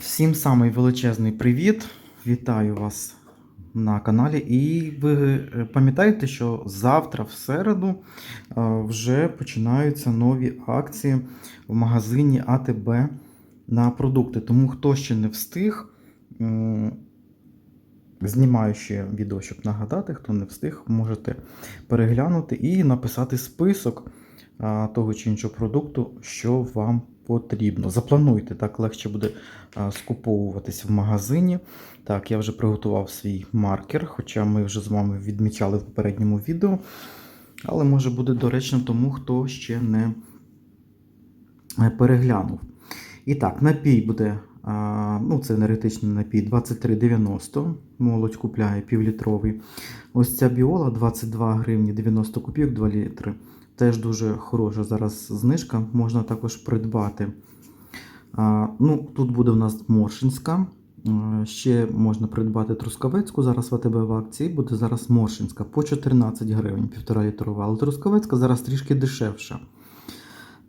Всім самий величезний привіт! Вітаю вас на каналі. І ви е, пам'ятаєте, що завтра, в середу, е, вже починаються нові акції в магазині АТБ на продукти. Тому хто ще не встиг, знімаю ще відео, щоб нагадати, хто не встиг, можете переглянути і написати список того чи іншого продукту, що вам потрібно. Заплануйте, так легше буде а, скуповуватись в магазині. Так, я вже приготував свій маркер, хоча ми вже з вами відмічали в попередньому відео. Але може буде доречним тому, хто ще не е, переглянув. І так, напій буде, а, ну це енергетичний напій 23,90. Молодь купляє півлітровий. Ось ця біола 22 гривні 90 копійок 2 літри. Теж дуже хороша зараз знижка, можна також придбати. Ну, Тут буде у нас Моршинська. Ще можна придбати Трускавецьку. Зараз в АТБ в акції буде зараз Моршинська по 14 гривень, 1,5 літрова. Але Трускавецька зараз трішки дешевша.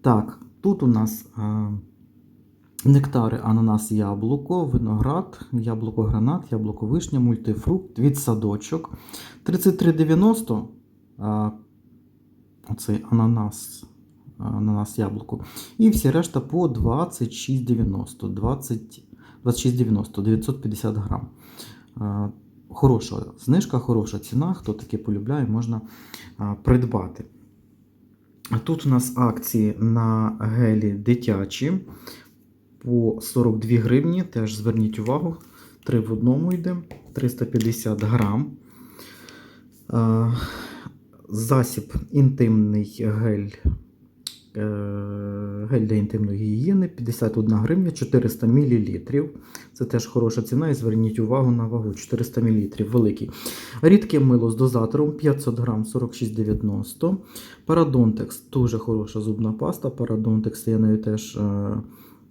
Так, тут у нас нектари, ананас, яблуко, виноград, яблуко гранат, яблуко вишня, мультифрукт від садочок. 33,90. Оцей ананас, ананас яблуко. І всі решта по 26,90. 20, 26,90, 950 грам. Хороша знижка, хороша ціна. Хто таке полюбляє, можна а, придбати. А Тут у нас акції на гелі дитячі по 42 гривні. Теж зверніть увагу. 3 в одному йде, 350 грам. Засіб інтимний гель. е, Гель для інтимної гігієни 51 гривня 400 мл. Це теж хороша ціна. І зверніть увагу на вагу 400 мл. Великий. Рідке мило з дозатором 500 грам 46,90. Парадонтекс дуже хороша зубна паста. Парадонтекс я нею теж е,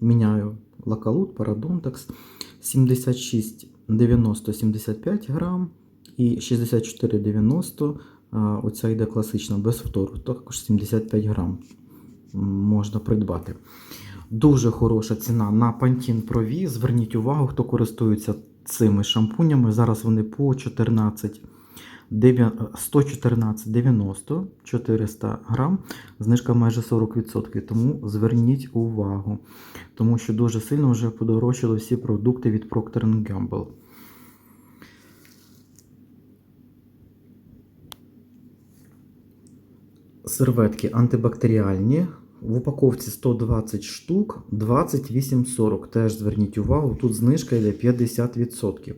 міняю лакалут, парадонтекс 76,90-75 грам і 64,90 а, Оця йде класична без втору, також 75 грам можна придбати. Дуже хороша ціна на Pantene Pro V. Зверніть увагу, хто користується цими шампунями. Зараз вони по 14 114,90 400 грам, знижка майже 40%. Тому зверніть увагу, тому що дуже сильно вже подорожчали всі продукти від Procter Gamble. Серветки антибактеріальні. В упаковці 120 штук, 28,40. Теж зверніть увагу, тут знижка йде 50%.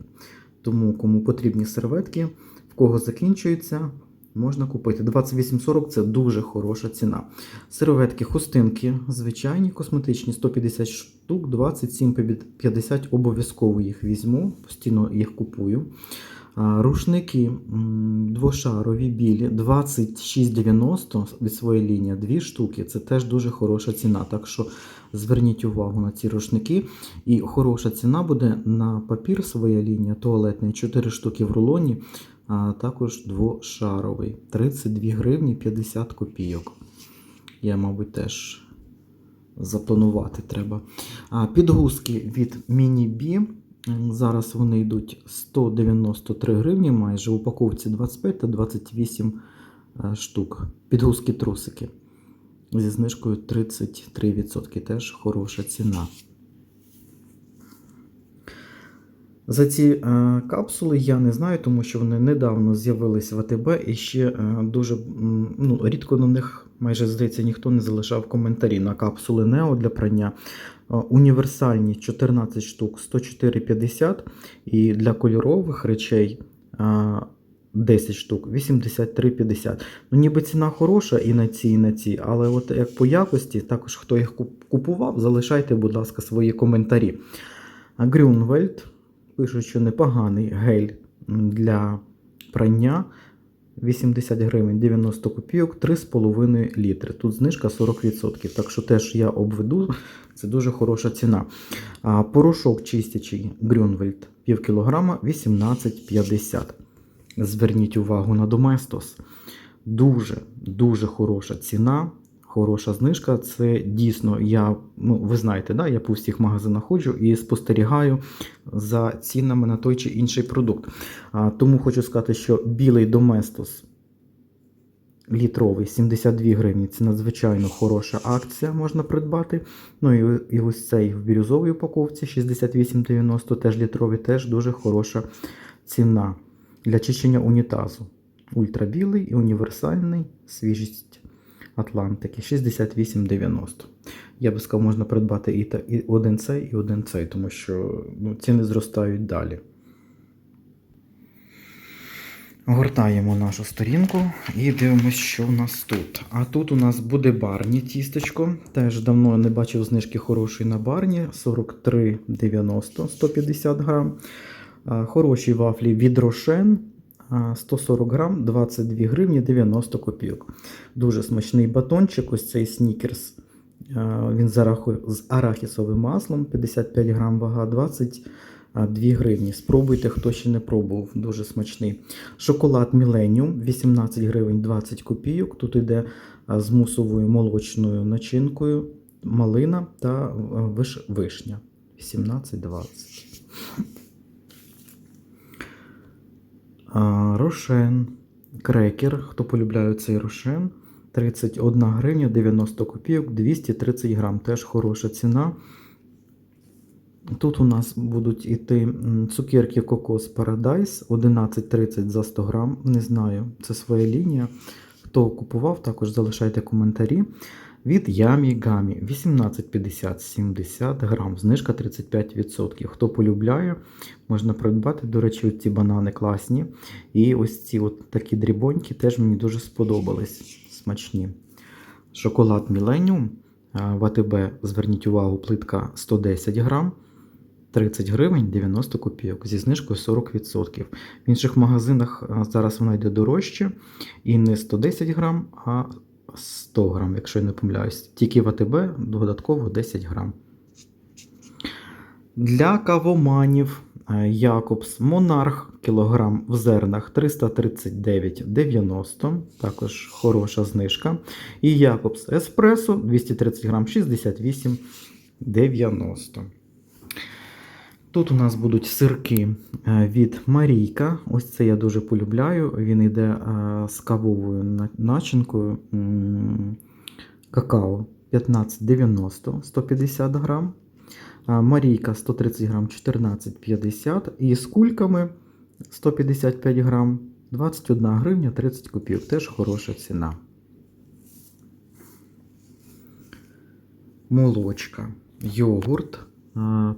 Тому, кому потрібні серветки, в кого закінчується, можна купити. 28,40 це дуже хороша ціна. Серветки, хустинки, звичайні, косметичні, 150 штук, 27,50 обов'язково їх візьму, постійно їх купую. Рушники двошарові білі 26,90 від своєї лінії, дві штуки. Це теж дуже хороша ціна. Так що зверніть увагу на ці рушники. І хороша ціна буде на папір своя лінія туалетний, 4 штуки в рулоні, а також двошаровий. 32 гривні 50 копійок. Я, мабуть, теж запланувати треба. Підгузки від Міні-Бі. Зараз вони йдуть 193 гривні майже в упаковці 25 та 28 е, штук. Підгузки трусики зі знижкою 33%. Теж хороша ціна. За ці е, капсули я не знаю, тому що вони недавно з'явились в АТБ і ще е, дуже ну, рідко на них, майже здається, ніхто не залишав коментарі на капсули Нео для прання. Е, Універсальні 14 штук 104,50 і для кольорових речей е, 10 штук 83,50. Ну, ніби ціна хороша і на ці, і на ці, але от як по якості, також хто їх купував, залишайте, будь ласка, свої коментарі. Грюнвельд пишуть, що непоганий гель для прання. 80 гривень 90 копійок, 3,5 літри. Тут знижка 40%. Так що теж я обведу, це дуже хороша ціна. Порошок чистячий Грюнвельд пів кілограма 18,50. Зверніть увагу на Доместос. Дуже, дуже хороша ціна. хороша знижка. Це дійсно я, ну ви знаєте, да, я по всіх магазинах ходжу і спостерігаю за цінами на той чи інший продукт. А, тому хочу сказати, що білий Доместос літровий 72 гривні. Це надзвичайно хороша акція, можна придбати. Ну і, і ось цей в бірюзовій упаковці 68,90 теж літровий, теж дуже хороша ціна для чищення унітазу. Ультрабілий і універсальний свіжість Атлантики 68,90. Я би сказав, можна придбати і, та, і один цей, і один цей, тому що ну, ціни зростають далі. Гортаємо нашу сторінку і дивимося, що в нас тут. А тут у нас буде барні тістечко. Теж давно не бачив знижки хорошої на барні 43,90 150 грам. Хороші вафлі від Рошен 140 грам, 22 гривні 90 копійок. Дуже смачний батончик, ось цей снікерс. Він з, арахісовим маслом, 55 грам вага, 22 гривні. Спробуйте, хто ще не пробував, дуже смачний. Шоколад Millennium, 18 гривень 20 копійок. Тут йде з мусовою молочною начинкою, малина та виш... вишня. 18,20. Рошен. Крекер. Хто полюбляє цей рошен? 31 гривня 90 копійок, 230 грам. Теж хороша ціна. Тут у нас будуть іти цукерки Кокос Paradise 11,30 за 100 грам. Не знаю, це своя лінія. Хто купував, також залишайте коментарі. Від Ямі Гамі 18,50-70 грам, знижка 35%. Хто полюбляє, можна придбати. До речі, ці банани класні. І ось ці от такі дрібоньки теж мені дуже сподобались. Смачні. Шоколад Millennium в АТБ, зверніть увагу, плитка 110 грам. 30 гривень 90 копійок зі знижкою 40%. В інших магазинах зараз вона йде дорожче. І не 110 грам, а 100 грам, якщо я не помиляюсь. Тільки в АТБ додатково 10 грам. Для кавоманів Якобс Монарх кілограм в зернах 339,90. Також хороша знижка. І Якобс Еспресо 230 грам 68,90. Тут у нас будуть сирки від Марійка. Ось це я дуже полюбляю. Він йде з кавовою начинкою какао 15,90 150 грам. Марійка 130 грам 14,50 і з кульками 155 грам 21 гривня 30 копійок. Теж хороша ціна. Молочка, йогурт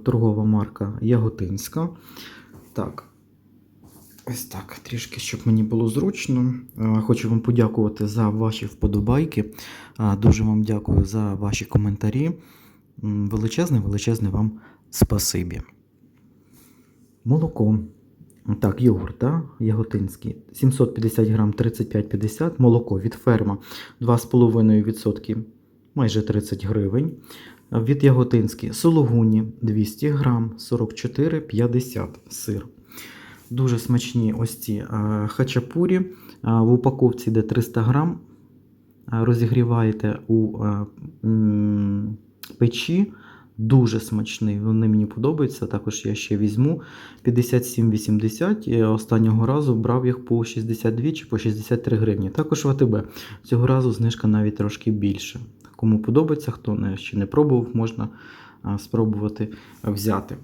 торгова марка Яготинська. Так, ось так, трішки, щоб мені було зручно. Хочу вам подякувати за ваші вподобайки. Дуже вам дякую за ваші коментарі. Величезне, величезне вам спасибі. Молоко. Так, йогурт, да? Яготинський. 750 грам 35,50. Молоко від ферма 2,5%, майже 30 гривень від Яготинський Сологуні 200 грам 44,50 сир. Дуже смачні ось ці хачапурі. В упаковці йде 300 грам. Розігріваєте у печі. Дуже смачний, вони мені подобаються. Також я ще візьму 57,80. Останнього разу брав їх по 62 чи по 63 гривні. Також в АТБ. Цього разу знижка навіть трошки більше. Кому подобається, хто ще не пробував, можна спробувати взяти.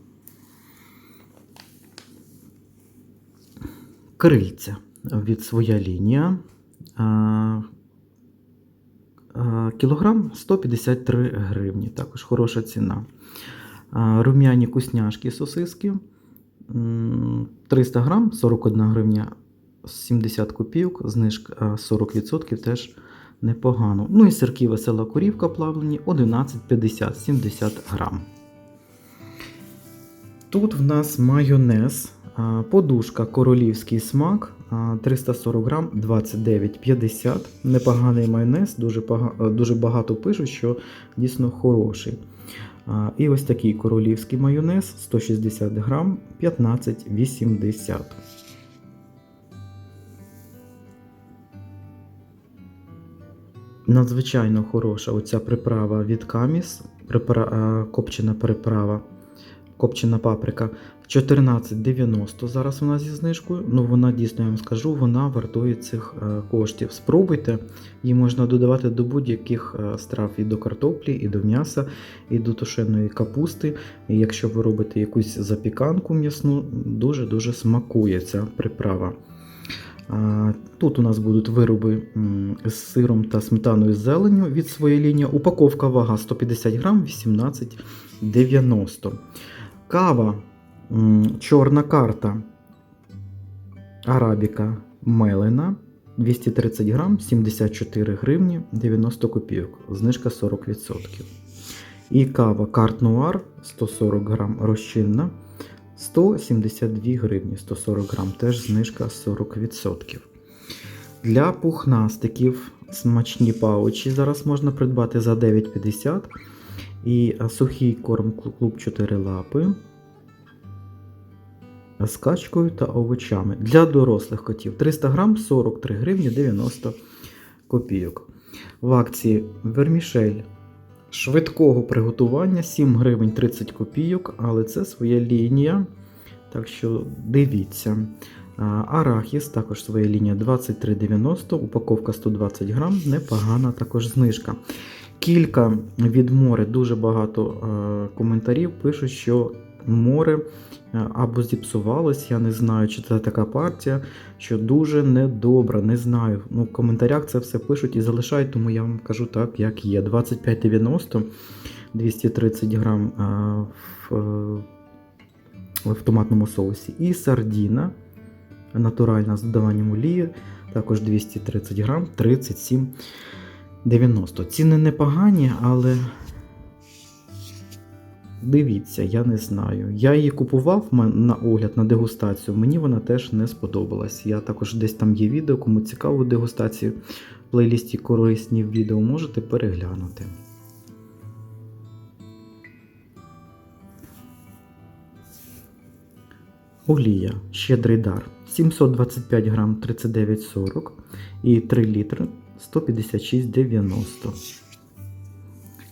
Крильця від своя лінія. Кілограм 153 гривні. Також хороша ціна. Рум'яні кусняшки сосиски 300 грам, 41 гривня 70 копійок, знижка 40% теж непогано. Ну і сирки весела корівка плавлені 11,50 70 грам. Тут в нас майонез, подушка королівський смак 340 грам 29,50. Непоганий майонез, дуже дуже багато пишуть, що дійсно хороший. І ось такий королівський майонез 160 грам 15,80. Надзвичайно хороша оця приправа від Каміс, припра... е, копчена приправа, копчена паприка. 14,90 зараз вона зі знижкою. Ну вона дійсно я вам скажу, вона вартує цих е, коштів. Спробуйте, її можна додавати до будь-яких е, страв і до картоплі, і до м'яса, і до тушеної капусти. І якщо ви робите якусь запіканку м'ясну, дуже-дуже смакує приправа. Тут у нас будуть вироби з сиром та сметаною з зеленню від своєї лінії. Упаковка вага 150 грам 18,90. Кава чорна карта Арабіка Мелена 230 грам 74 гривні 90 копійок. Знижка 40%. І кава Карт Нуар 140 грам розчинна 172 гривні 140 грам, теж знижка 40%. Для пухнастиків смачні паучі зараз можна придбати за 9,50. І сухий корм клуб 4 лапи з качкою та овочами. Для дорослих котів 300 грам 43 гривні 90 копійок. В акції вермішель швидкого приготування 7 гривень 30 копійок, але це своя лінія. Так що дивіться. Арахіс, також своя лінія 23,90, упаковка 120 грам, непогана також знижка. Кілька від море, дуже багато коментарів пишуть, що море або зіпсувалось, я не знаю, чи це така партія, що дуже недобра, не знаю. Ну, в коментарях це все пишуть і залишають, тому я вам кажу так, як є. 25,90, 230 грам е, в, томатному соусі. І сардіна натуральна з додаванням олії, також 230 грам, 37,90. Ціни непогані, але дивіться, я не знаю. Я її купував на огляд, на дегустацію, мені вона теж не сподобалась. Я також десь там є відео, кому цікаво дегустацію в плейлісті корисні відео можете переглянути. Олія, щедрий дар. 725 грам 39,40 і 3 літри 156,90.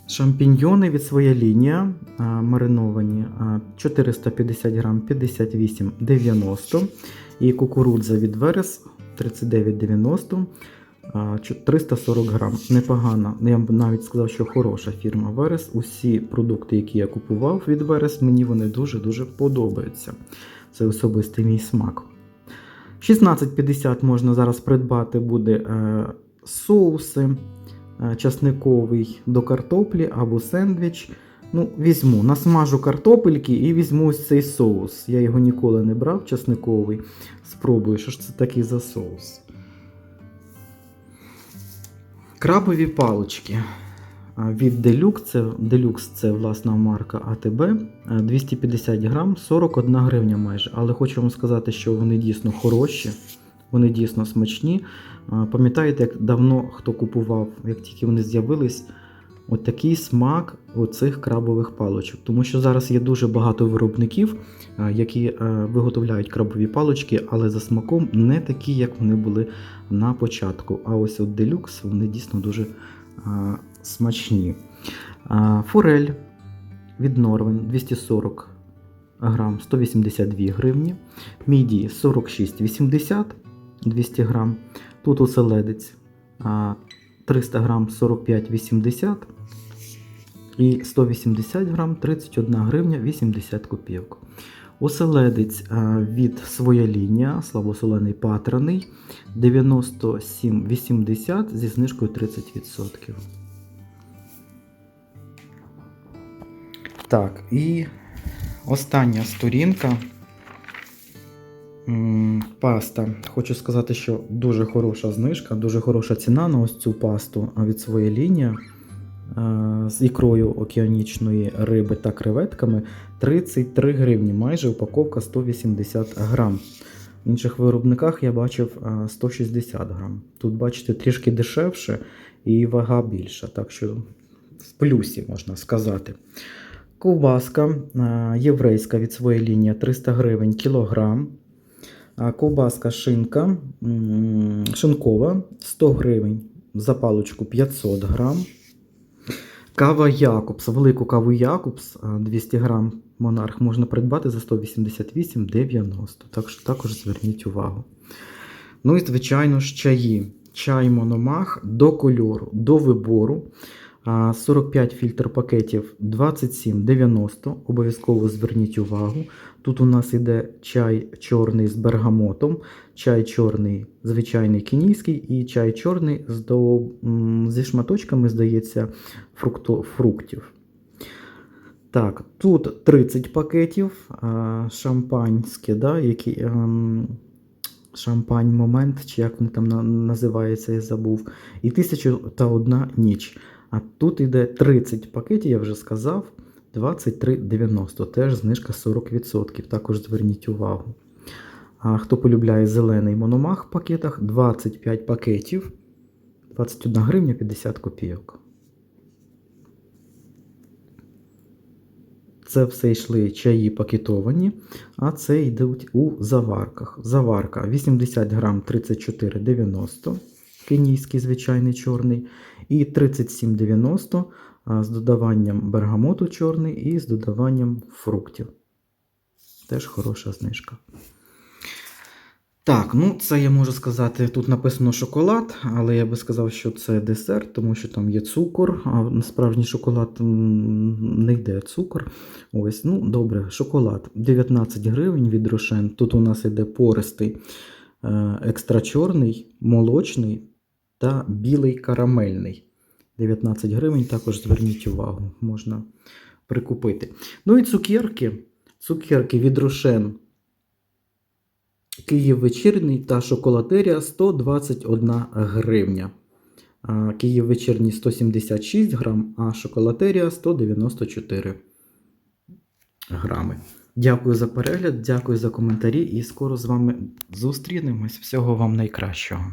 Шампіньйони від своя лінія мариновані а, 450 грам 58,90 і кукурудза від Верес 39,90 а, 340 грам. Непогана. Я б навіть сказав, що хороша фірма Верес. Усі продукти, які я купував від Верес, мені вони дуже-дуже подобаються. Це особистий мій смак. 16,50 можна зараз придбати буде е, соуси е, часниковий до картоплі або сендвіч. Ну, візьму, насмажу картопельки і візьму ось цей соус. Я його ніколи не брав, часниковий. Спробую, що ж це такий за соус. Крабові палички. Від Deluxe, це, Deluxe це власна марка АТБ. е, 250 грам, 41 гривня майже. Але хочу вам сказати, що вони дійсно хороші, вони дійсно смачні. Пам'ятаєте, як давно хто купував, як тільки вони з'явились, от такий смак оцих крабових паличок. Тому що зараз є дуже багато виробників, які е, виготовляють крабові палички, але за смаком не такі, як вони були на початку. А ось от Deluxe, вони дійсно дуже смачні. Форель від Норвен 240 грам 182 гривні. Мідії 46,80 200 грам. Тут оселедець 300 грам 45,80 і 180 грам 31 гривня 80 копійок. Оселедець від своя лінія, слабосолений патраний 97,80 зі знижкою 30%. Так, і остання сторінка. Паста. Хочу сказати, що дуже хороша знижка, дуже хороша ціна на ось цю пасту від своєї лінії з ікрою океанічної риби та креветками 33 гривні, майже упаковка 180 грам. В інших виробниках я бачив 160 грам. Тут, бачите, трішки дешевше і вага більша, так що в плюсі можна сказати. Ковбаска єврейська від своєї лінії 300 гривень кілограм. Ковбаска шинка шинкова 100 гривень за паличку 500 грам. Кава Якобс, велику каву Якобс 200 грам Монарх можна придбати за 188,90. Так що також зверніть увагу. Ну і, звичайно ж, чаї. Чай Мономах до кольору, до вибору. А, 45 фільтр пакетів 27,90. Обов'язково зверніть увагу. Тут у нас іде чай чорний з бергамотом, чай чорний звичайний кенійський і чай чорний з до, зі шматочками, здається, фрукто, фруктів. Так, тут 30 пакетів, шампанське, да, які, ем, шампань момент, чи як він там на- називається, я забув. І 1001 ніч. А тут іде 30 пакетів, я вже сказав, 23,90. Теж знижка 40%. Також зверніть увагу. А хто полюбляє зелений мономах в пакетах, 25 пакетів, 21 гривня 50 копійок. Це все йшли чаї пакетовані, а це йдуть у заварках. Заварка 80 грам 34,90, кенійський звичайний чорний, і 37,90 з додаванням бергамоту чорний і з додаванням фруктів. Теж хороша знижка. Так, ну це я можу сказати, тут написано шоколад, але я би сказав, що це десерт, тому що там є цукор, а справжній шоколад не йде цукор. Ось, ну добре, шоколад 19 гривень від Рошен. Тут у нас іде пористий, е, екстра чорний, молочний та білий карамельний. 19 гривень, також зверніть увагу, можна прикупити. Ну і цукерки. Цукерки від Рошен. Київ вечірній та шоколатерія 121 гривня. Київ вечірній 176 грам, а шоколатерія 194 грами. Дякую за перегляд, дякую за коментарі і скоро з вами зустрінемось. Всього вам найкращого.